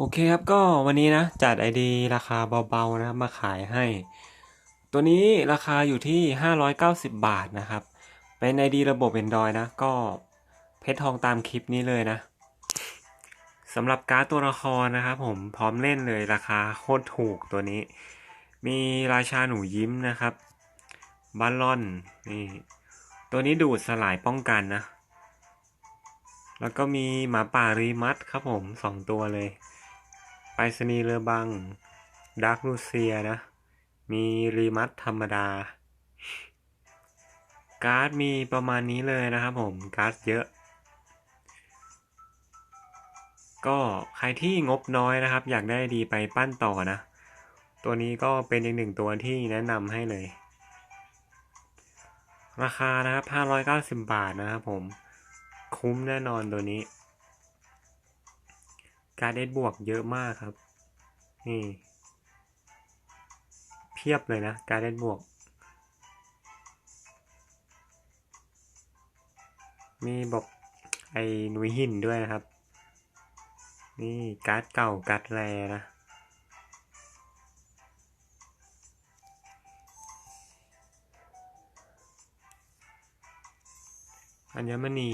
โอเคครับก็วันนี้นะจัด ID ราคาเบาๆนะครับมาขายให้ ตัวนี้ราคาอยู่ที่ 590 บาทนะครับ เป็น ID ระบบ Android นะ ก็เพชรทองตามคลิปนี้เลยนะสำหรับการ์ดตัวละครนะครับผมพร้อมเล่นเลยราคาโคตรถูกตัวนี้ มีราชาหนูยิ้มนะครับบอลลอนนี่ตัวนี้ดูดสลายป้องกันนะ แล้วก็มีหมาป่ารีมัสครับผมสองตัวเลย ไปรษณีย์เรือบังดาร์กลูเซียนะ มีรีมัสธรรมดา การ์ดมีประมาณนี้เลยนะครับผม การ์ดเยอะ ก็ใครที่งบน้อยนะครับ อยากได้ดีไปปั้นต่อนะ ตัวนี้ก็เป็นอีกหนึ่งตัวที่แนะนำให้เลย ราคานะครับ 590 บาทนะครับผม คุ้มแน่นอนตัวนี้ การ์ดเอสบวกเยอะมากครับ นี่ เพียบเลยนะ การ์ดเอสบวก มีบอกไอ้หนุยหินด้วยนะครับ นี่การ์ดเก่าการ์ดแรนะอัญมณี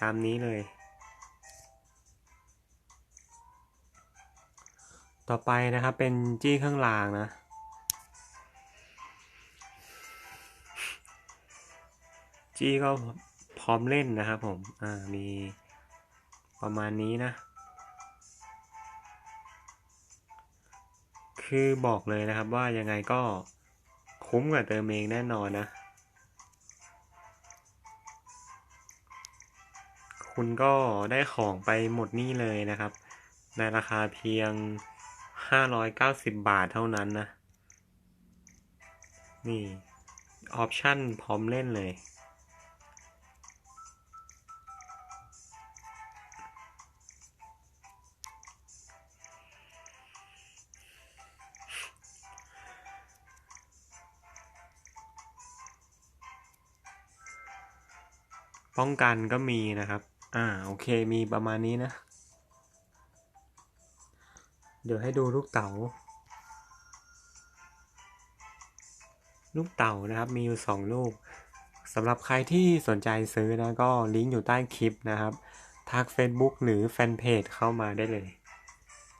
ตามนี้เลย ต่อไปนะครับเป็นจี้เครื่องรางนะ จี้ก็พร้อมเล่นนะครับผม อ่า มีประมาณนี้นะ คือบอกเลยนะครับว่ายังไงก็คุ้มกว่าเติมเองแน่นอนนะ คุณก็ได้ของไปหมดนี่เลยนะครับ ในราคาเพียง 590บาทเท่านั้นนะ นี่ออปชั่นพร้อมเล่นเลย ป้องกันก็มีนะครับ อ่า โอเค มีประมาณนี้นะ เดี๋ยวให้ดูลูกเต๋า ลูกเต๋านะครับ มีอยู่สองลูกสำหรับใครที่สนใจซื้อนะก็ลิงก์อยู่ใต้คลิปนะครับ ทัก Facebook หรือแฟนเพจเข้ามาได้เลย